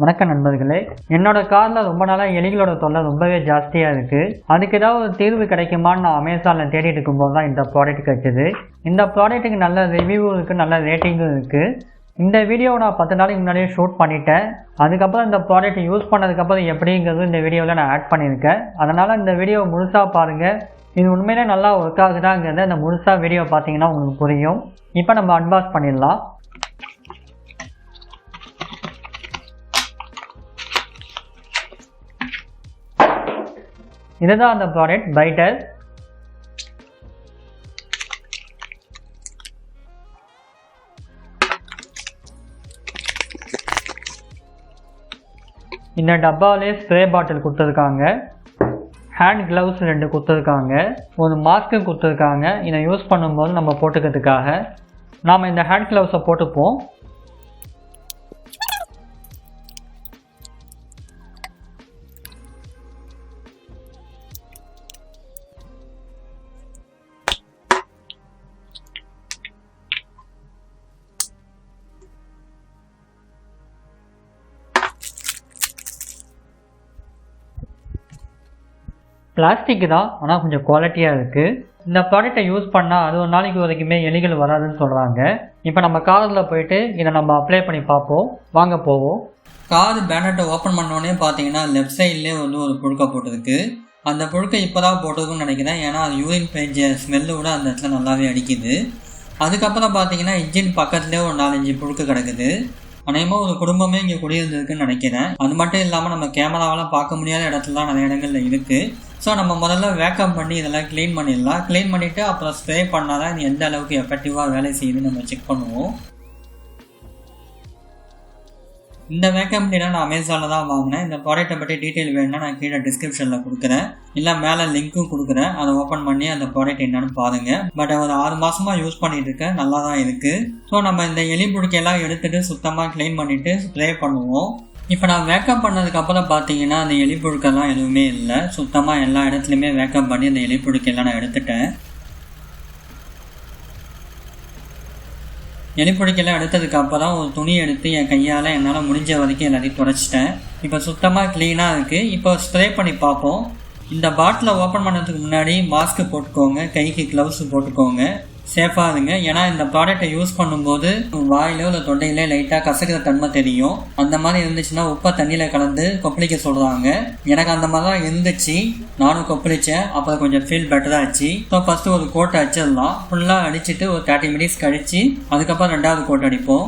வணக்கம் நண்பர்களே. என்னோட காரில் ரொம்ப நாளாக எலிகளோட தொல்லை ரொம்பவே ஜாஸ்தியாக இருக்குது அதுக்கு ஏதாவது ஒரு தீர்வு கிடைக்குமான்னு நான் அமேசானில் தேடிட்டு இருக்கும்போது தான் இந்த ப்ராடக்ட் கிடைச்சது. இந்த ப்ராடக்ட்டுக்கு நல்ல ரிவ்யூ இருக்குது நல்ல ரேட்டிங்கும் இருக்குது இந்த வீடியோவை நான் பத்து நாளைக்கு முன்னாடியே ஷூட் பண்ணிட்டேன். அதுக்கப்புறம் இந்த ப்ராடக்ட் யூஸ் பண்ணதுக்கப்புறம் எப்படிங்கிறது இந்த வீடியோவில் நான் ஆட் பண்ணியிருக்கேன். அதனால் இந்த வீடியோவை முழுசாக பாருங்கள் இது உண்மையிலே நல்லா ஒர்க் ஆகுதாங்கிறத இந்த முழுசாக வீடியோ பார்த்தீங்கன்னா உங்களுக்கு புரியும். இப்போ நம்ம அன்பாக்ஸ் பண்ணிடலாம். இதுதான் அந்த ப்ராடக்ட் பைட்டர் இந்த டப்பாவிலே ஸ்ப்ரே பாட்டில் கொடுத்துருக்காங்க. ஹேண்ட் க்ளவுஸ் ரெண்டு கொடுத்துருக்காங்க. ஒரு மாஸ்க்கு கொடுத்துருக்காங்க. இதை யூஸ் பண்ணும்போது நம்ம போட்டுக்கிறதுக்காக. நாம் இந்த ஹேண்ட் க்ளவுஸை போட்டுப்போம். பிளாஸ்டிக் தான் ஆனால் கொஞ்சம் குவாலிட்டியாக இருக்குது இந்த ப்ராடக்ட்டை யூஸ் பண்ணால் அது ஒரு நாளைக்கு வரைக்குமே எலிகள் வராதுன்னு சொல்கிறாங்க இப்போ நம்ம காரில் போயிட்டு இதை நம்ம அப்ளை பண்ணி பார்ப்போம். வாங்க போவோம். கார் பேனட்டை ஓப்பன் பண்ணோடனே பார்த்தீங்கன்னா லெஃப்ட் சைட்லேயே வந்து ஒரு புழுக்கை போட்டிருக்கு. அந்த புழுக்கை இப்போ தான் போட்டிருக்குன்னு நினைக்கிறேன். ஏன்னா அது யூரின் பேஞ்ச ஸ்மெல்லு கூட அந்த இடத்துல நல்லாவே அடிக்குது. அதுக்கப்புறம் பார்த்தீங்கன்னா இன்ஜின் பக்கத்துலேயே ஒரு நாலஞ்சு புழுக்கு கிடக்குது. அநேகமாக ஒரு குடும்பமே இங்கே குடியிருந்திருக்குன்னு நினைக்கிறேன். அது மட்டும் இல்லாமல் நம்ம கேமராவெல்லாம் பார்க்க முடியாத இடத்துலலாம் நிறைய இடங்கள்ல இருக்குது ஸோ நம்ம முதல்ல வேக்கப் பண்ணி இதெல்லாம் க்ளீன் பண்ணிடலாம். க்ளீன் பண்ணிவிட்டு அப்புறம் ஸ்ப்ரே பண்ணால் தான் இது எந்த அளவுக்கு எஃபெக்டிவாக வேலை செய்யுதுன்னு நம்ம செக் பண்ணுவோம். இந்த வேக்கம் கிளீனர் நான் அமேசானில் தான் வாங்கினேன். இந்த ப்ராடக்ட்டை பற்றி டீட்டெயில் வேணும்னா நான் கீழே டிஸ்கிரிப்ஷனில் கொடுக்குறேன். இல்லை மேலே லிங்க்கும் கொடுக்குறேன். அதை ஓப்பன் பண்ணி அந்த ப்ராடக்ட் என்னன்னு பாருங்கள் பட் ஒரு ஆறு மாதமாக யூஸ் பண்ணிட்டு இருக்கேன். நல்லா தான் இருக்குது ஸோ நம்ம இந்த எலி புழுக்கையெல்லாம் எடுத்துகிட்டு சுத்தமாக க்ளீன் பண்ணிவிட்டு ஸ்ப்ரே பண்ணுவோம். இப்போ நான் வேக்கப் பண்ணதுக்கப்புறம் பார்த்தீங்கன்னா அந்த எலிப்புழுக்கெல்லாம் எதுவுமே இல்லை. சுத்தமாக எல்லா இடத்துலையுமே வேக்கப் பண்ணி அந்த எலிப்புழுக்கெல்லாம் நான் எடுத்துட்டேன். எலிப்புழுக்கெல்லாம் எடுத்ததுக்கு அப்புறம் ஒரு துணி எடுத்து என் கையால் என்னால் முடிஞ்ச வரைக்கும் எல்லாத்தையும் துடைச்சிட்டேன். இப்போ சுத்தமாக க்ளீனாக இருக்குது இப்போ ஸ்ப்ரே பண்ணி பார்ப்போம். இந்த பாட்டிலை ஓப்பன் பண்ணுறதுக்கு முன்னாடி மாஸ்க்கு போட்டுக்கோங்க. கைக்கு க்ளவுஸ் போட்டுக்கோங்க. சேஃபாக இருங்க. ஏன்னா இந்த ப்ராடக்டை யூஸ் பண்ணும்போது வாயிலோ இல்லை தொண்டையிலே லைட்டாக கசக்கிற தன்மை தெரியும். அந்த மாதிரி இருந்துச்சுன்னா உப்பை தண்ணியில் கலந்து கொப்பளிக்க சொல்கிறாங்க எனக்கு அந்த மாதிரி தான் இருந்துச்சு. நானும் கொப்பளித்தேன் அப்புறம் கொஞ்சம் ஃபீல் பெட்டராகிச்சு ஸோ ஃபஸ்ட்டு ஒரு கோட்டை அடிச்சிடலாம். ஃபுல்லாக அடிச்சுட்டு ஒரு தேர்ட்டி மினிட்ஸ் கழிச்சு அதுக்கப்புறம் ரெண்டாவது கோட் அடிப்போம்.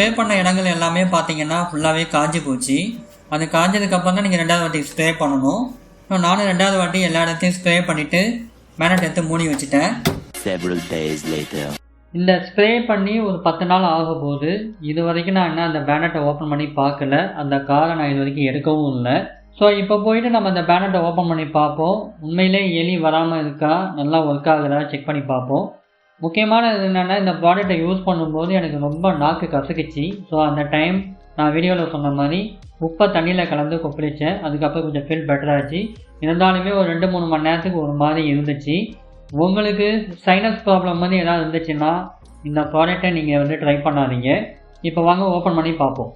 ஸ்ப்ரே பண்ண இடங்கள் எல்லாமே பார்த்தீங்கன்னா ஃபுல்லாகவே காஞ்சி போச்சு. அது காஞ்சதுக்கப்புறம் தான் நீங்கள் ரெண்டாவது வாட்டி ஸ்ப்ரே பண்ணணும். இப்போ நானும் ரெண்டாவது வாட்டி எல்லா இடத்தையும் ஸ்ப்ரே பண்ணிவிட்டு மேனட் எடுத்து மூடி வச்சுட்டேன். Several days later. இந்த ஸ்ப்ரே பண்ணி ஒரு பத்து நாள் ஆக போகுது. இது வரைக்கும் நான் என்ன அந்த பேனட்டை ஓப்பன் பண்ணி பார்க்கல. அந்த காரை நான் இது வரைக்கும் எடுக்கவும் இல்லை. ஸோ இப்போ போயிட்டு நம்ம அந்த பேனட்டை ஓப்பன் பண்ணி பார்ப்போம். உண்மையிலே எலி வராமல் இருக்கா? நல்லா ஒர்க் ஆகுதா? செக் பண்ணி பார்ப்போம். முக்கியமானது என்னென்னா இந்த ப்ராடக்டை யூஸ் பண்ணும்போது எனக்கு ரொம்ப நாக்கு கசக்கிச்சு. ஸோ அந்த டைம் நான் வீடியோவில் சொன்ன மாதிரி உப்பை தண்ணியில் கலந்து கொப்பளித்தேன் அதுக்கப்புறம் கொஞ்சம் ஃபீல் பெட்டராச்சு இருந்தாலுமே ஒரு ரெண்டு மூணு மணி நேரத்துக்கு ஒரு மாதிரி இருந்துச்சு. உங்களுக்கு சைனஸ் ப்ராப்ளம் மாதிரி ஏதாவது இருந்துச்சுன்னா இந்த ப்ராடக்ட்டை நீங்கள் வந்து ட்ரை பண்ணாதீங்க. இப்போ வாங்க ஓப்பன் பண்ணி பார்ப்போம்.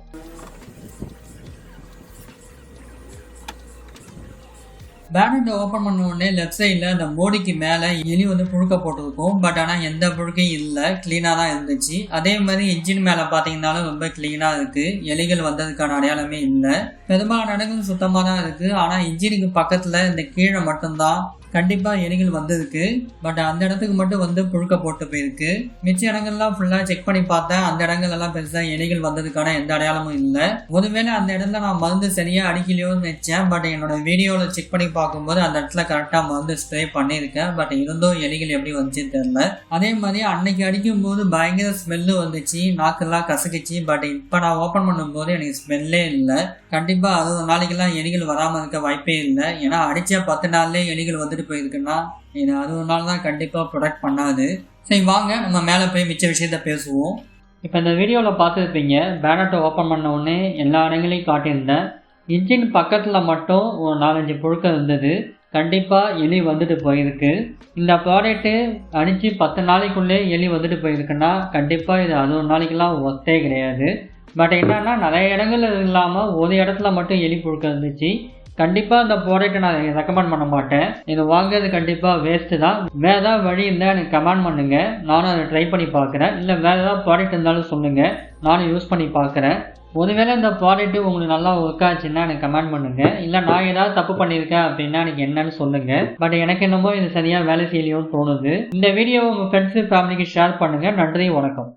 பேனட்டை ஓப்பன் பண்ண உடனே லெஃப்ட் சைடில் அந்த மோடிக்கு மேலே எலி வந்து புழுக்க போட்டிருக்கும். பட் ஆனால் எந்த புழுக்கையும் இல்லை. க்ளீனாக தான் இருந்துச்சு. அதே மாதிரி இன்ஜின் மேலே பார்த்தீங்கன்னாலும் ரொம்ப க்ளீனாக இருக்குது எலிகள் வந்ததுக்கான அடையாளமே இல்லை. பெரும்பாலான இடங்கள் சுத்தமாக தான் இருக்குது ஆனால் இன்ஜினுக்கு பக்கத்தில் இந்த கீழே மட்டும்தான் கண்டிப்பாக எலிகள் வந்திருக்கு. பட் அந்த இடத்துக்கு மட்டும் வந்து புழுக்க போட்டு போயிருக்கு. மிச்ச இடங்கள்லாம் ஃபுல்லாக செக் பண்ணி பார்த்தேன் அந்த இடங்கள் எல்லாம் பெருசாக எலிகள் வந்ததுக்கான எந்த அடையாளமும் இல்லை. ஒருவேளை அந்த இடத்துல நான் மருந்து சரியாக அடிக்கலையோன்னு நினைச்சேன். பட் என்னோட வீடியோவில் செக் பண்ணி பார்க்கும்போது அந்த இடத்துல கரெக்டாக மருந்து ஸ்ப்ரே பண்ணியிருக்கேன். பட் இருந்தும் எலிகள் எப்படி வந்துச்சுன்னு தெரியல. அதே மாதிரி அன்னைக்கு அடிக்கும் போது பயங்கர ஸ்மெல்லு வந்துச்சு. நாக்கெல்லாம் கசக்குச்சு. பட் இப்போ நான் ஓப்பன் பண்ணும்போது எனக்கு ஸ்மெல்லே இல்லை. கண்டிப்பாக அறுபது நாளைக்கெல்லாம் எலிகள் வராமல் இருக்க வாய்ப்பே இல்லை. ஏன்னா அடித்த பத்து நாள்லேயே எலிகள் வந்துட்டு போயிருக்குன்னா இது அது ஒரு நாள் தான் கண்டிப்பாக ப்ரொடக்ட் பண்ணாது. சரி வாங்க நம்ம மேலே போய் மிச்ச விஷயத்த பேசுவோம். இப்போ இந்த வீடியோவில் பார்த்துருப்பீங்க பேனட்டை ஓப்பன் பண்ண உடனே எல்லா இடங்களையும் காட்டியிருந்தேன். இன்ஜின் பக்கத்தில் மட்டும் ஒரு நாலஞ்சு புழுக்கள் இருந்தது. கண்டிப்பாக எலி வந்துட்டு போயிருக்கு. இந்த ப்ராடக்ட்டு அணிச்சு பத்து நாளைக்குள்ளே எலி வந்துட்டு போயிருக்குன்னா கண்டிப்பாக இது அறுபது நாளைக்கெல்லாம் ஒத்தே கிடையாது. பட் என்னென்னா நிறைய இடங்கள் இல்லாமல் ஒரு இடத்துல மட்டும் எலி புழுக்க இருந்துச்சு. கண்டிப்பாக இந்த ப்ராடக்ட்டை நான் ரெக்கமெண்ட் பண்ண மாட்டேன். இது வாங்குறது கண்டிப்பாக வேஸ்ட்டு தான். வேறு ஏதாவது வழி இருந்தால் எனக்கு கமெண்ட் பண்ணுங்கள் நானும் அதை ட்ரை பண்ணி பார்க்குறேன் இல்லை வேறு ஏதாவது ப்ராடக்ட் இருந்தாலும் சொல்லுங்கள் நானும் யூஸ் பண்ணி பார்க்குறேன் ஒருவேளை இந்த ப்ராடக்ட் உங்களுக்கு நல்லா ஒர்க் ஆச்சுன்னா எனக்கு கமெண்ட் பண்ணுங்கள் இல்லை நான் ஏதாவது தப்பு பண்ணியிருக்கேன் அப்படின்னா எனக்கு என்னன்னு சொல்லுங்கள் பட் எனக்கு என்னமோ இது சரியாக வேலை செய்யலையோன்னு தோணுது. இந்த வீடியோ உங்கள் ஃப்ரெண்ட்ஸு ஃபேமிலிக்கு ஷேர் பண்ணுங்கள் நன்றி வணக்கம்.